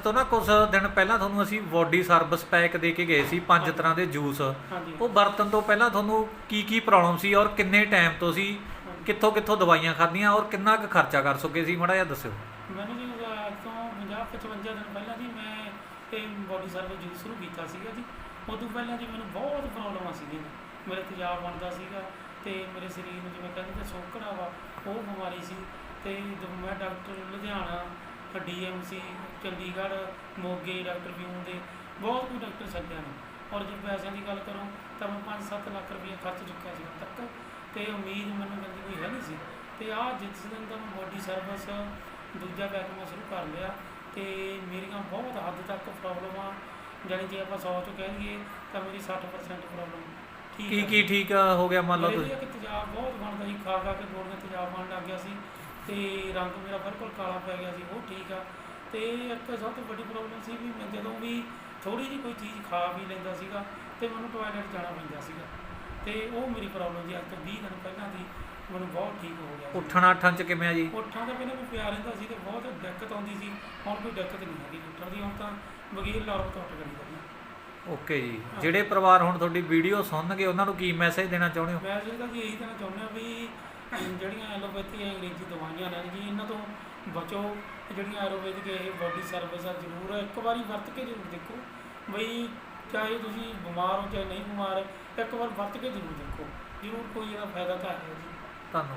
ਤੋਂ ਨਾ ਕੁਝ ਦਿਨ ਪਹਿਲਾਂ ਤੁਹਾਨੂੰ ਅਸੀਂ ਬੋਡੀ ਸਰਵਿਸ ਪੈਕ ਦੇ ਕੇ ਗਏ ਸੀ ਪੰਜ ਤਰ੍ਹਾਂ ਦੇ ਜੂਸ। ਉਹ ਵਰਤਣ ਤੋਂ ਪਹਿਲਾਂ ਤੁਹਾਨੂੰ ਕੀ ਕੀ ਪ੍ਰੋਬਲਮ ਸੀ ਔਰ ਕਿੰਨੇ ਟਾਈਮ ਤੋਂ ਸੀ ਕਿੱਥੋਂ ਕਿੱਥੋਂ ਦਵਾਈਆਂ ਖਾਧੀਆਂ ਔਰ ਕਿੰਨਾ ਕੁ ਖਰਚਾ ਕਰ ਸਕੇ ਸੀ ਮਾੜਾ ਜਿਹਾ ਦੱਸਿਓ। ਮੈਨੂੰ ਜੀ ਤੋਂ 50 55 ਦਿਨ ਪਹਿਲਾਂ ਜੀ ਮੈਂ ਇਹ ਬੋਡੀ ਸਰਵਿਸ ਯੂਜ਼ ਸ਼ੁਰੂ ਕੀਤਾ ਸੀਗਾ ਜੀ। ਉਦੋਂ ਪਹਿਲਾਂ ਜੀ ਮੈਨੂੰ ਬਹੁਤ ਪ੍ਰੋਬਲਮਾਂ ਸੀਗੀਆਂ ਮੇਰੇ ਤੇਜ਼ਾਬ ਬਣਦਾ ਸੀਗਾ ਤੇ ਮੇਰੇ ਸਰੀਰ ਨੂੰ ਜਿਵੇਂ ਕਹਿੰਦੇ ਸੋਕੜਾ ਵਾ ਉਹ ਬਿਮਾਰੀ ਸੀ। ਤੇ ਜਦੋਂ ਮੈਂ ਡਾਕਟਰ ਲੁਧਿਆਣਾ ਡੀਐਮਸੀ ਚੰਡੀਗੜ੍ਹ ਮੋਗੇ ਡਾਕਟਰ ਵਿਊ ਦੇ ਬਹੁਤ ਕੋਈ ਡਾਕਟਰ ਸੱਦਿਆ ਨੇ ਔਰ ਜੇ ਪੈਸਿਆਂ ਦੀ ਗੱਲ ਕਰਾਂ ਤਾਂ ਮੈਂ 5-7 ਲੱਖ ਰੁਪਏ ਖਰਚ ਚੁੱਕਿਆ ਸੀ ਤੱਕ ਤੇ ਉਮੀਦ ਮੈਨੂੰ ਕਹਿੰਦੀ ਕੋਈ ਹੈ ਨਹੀਂ ਸੀ। ਤੇ ਆਹ ਜਿਸ ਦਿਨ ਦਾ ਮੈਂ ਬੋਡੀ ਸਰਵਿਸ ਦੂਜਾ ਪੈਕ ਮੈਂ ਸ਼ੁਰੂ ਕਰ ਲਿਆ ਤੇ ਮੇਰੀਆਂ ਬਹੁਤ ਹੱਦ ਤੱਕ ਪ੍ਰੋਬਲਮਾਂ ਜਾਣੀ ਜੇ ਆਪਾਂ 100 ਚੋਂ ਕਹਿ ਦਈਏ ਤਾਂ ਮੇਰੀ 60% ਪ੍ਰੋਬਲਮ ਠੀਕ ਕੀ। ਕੀ ਠੀਕ ਆ ਹੋ ਗਿਆ ਮੰਨ ਲਓ ਤੁਸੀਂ? ਇੱਕ ਤੇਜ਼ਾਬ ਬਹੁਤ ਬਣਦਾ ਸੀ ਖਾ ਖਾ ਕੇ ਗੋਲੀਆਂ ਤੇਜ਼ਾਬ ਬਣਨ ਲੱਗ ਗਿਆ ਸੀ। ਤੇ ਰੰਗ ਮੇਰਾ ਬਿਲਕੁਲ ਕਾਲਾ ਪੈ ਗਿਆ ਸੀ ਉਹ ਠੀਕ ਆ। ਤੇ ਇੱਕ ਸਭ ਤੋਂ ਵੱਡੀ ਪ੍ਰੋਬਲਮ ਸੀ ਵੀ ਮੈਂ ਜਦੋਂ ਵੀ ਥੋੜੀ ਜਿਹੀ ਕੋਈ ਚੀਜ਼ ਖਾ ਵੀ ਲੈਂਦਾ ਸੀਗਾ ਤੇ ਮੈਨੂੰ ਟਾਇਲਟ ਜਾਣਾ ਪੈਂਦਾ ਸੀਗਾ। ਤੇ ਉਹ ਮੇਰੀ ਪ੍ਰੋਬਲਮ ਜੀ ਅੱਜ ਤੋਂ 20 ਦਿਨ ਪਹਿਲਾਂ ਦੀ ਮੈਨੂੰ ਬਹੁਤ ਠੀਕ ਹੋ ਗਿਆ। ਉੱਠਣ ਆਠਣ ਚ ਕਿਵੇਂ ਆ ਜੀ? ਉੱਠਾਂ ਤਾਂ ਪਹਿਲਾਂ ਵੀ ਪਿਆ ਰਹਿੰਦਾ ਸੀ ਤੇ ਬਹੁਤ ਦਿੱਕਤ ਆਉਂਦੀ ਸੀ ਹੁਣ ਕੋਈ ਦਿੱਕਤ ਨਹੀਂ ਹੈਗੀ। ਉੱਠਣ ਦੀ ਹੁਣ ਤਾਂ ਬਗੈਰ ਲਾਰਮ ਤੋਂ ਉੱਠ ਜਾਂਦੀ ਓਕੇ ਜੀ। ਜਿਹੜੇ ਪਰਿਵਾਰ ਹੁਣ ਤੁਹਾਡੀ ਵੀਡੀਓ ਸੁਣਨਗੇ ਉਹਨਾਂ ਨੂੰ ਕੀ ਮੈਸੇਜ ਦੇਣਾ ਚਾਹੁੰਦੇ ਹੋ? ਮੈਂ ਜਿਹਦਾ ਜੀ ਇਹੀ ਕਹਿਣਾ ਚਾਹੁੰਦਾ ਵੀ ਜਿਹੜੀਆਂ ਐਲੋਪੈਥੀ ਅੰਗਰੇਜ਼ੀ ਦਵਾਈਆਂ ਨੇ ਜੀ, ਇਹਨਾਂ ਤੋਂ ਬਚੋ। ਜਿਹੜੀਆਂ ਆਯੁਰਵੈਦਿਕ ਇਹ ਬੋਡੀ ਸਰਵਿਸ ਆ, ਜ਼ਰੂਰ ਇੱਕ ਵਾਰੀ ਵਰਤ ਕੇ ਜ਼ਰੂਰ ਦੇਖੋ। ਬਈ ਚਾਹੇ ਤੁਸੀਂ ਬਿਮਾਰ ਹੋ, ਚਾਹੇ ਨਹੀਂ ਬਿਮਾਰ, ਇੱਕ ਵਾਰ ਵਰਤ ਕੇ ਜ਼ਰੂਰ ਦੇਖੋ। ਜ਼ਰੂਰ ਕੋਈ ਇਹਦਾ ਫਾਇਦਾ ਤਾਂ ਹੈ ਜੀ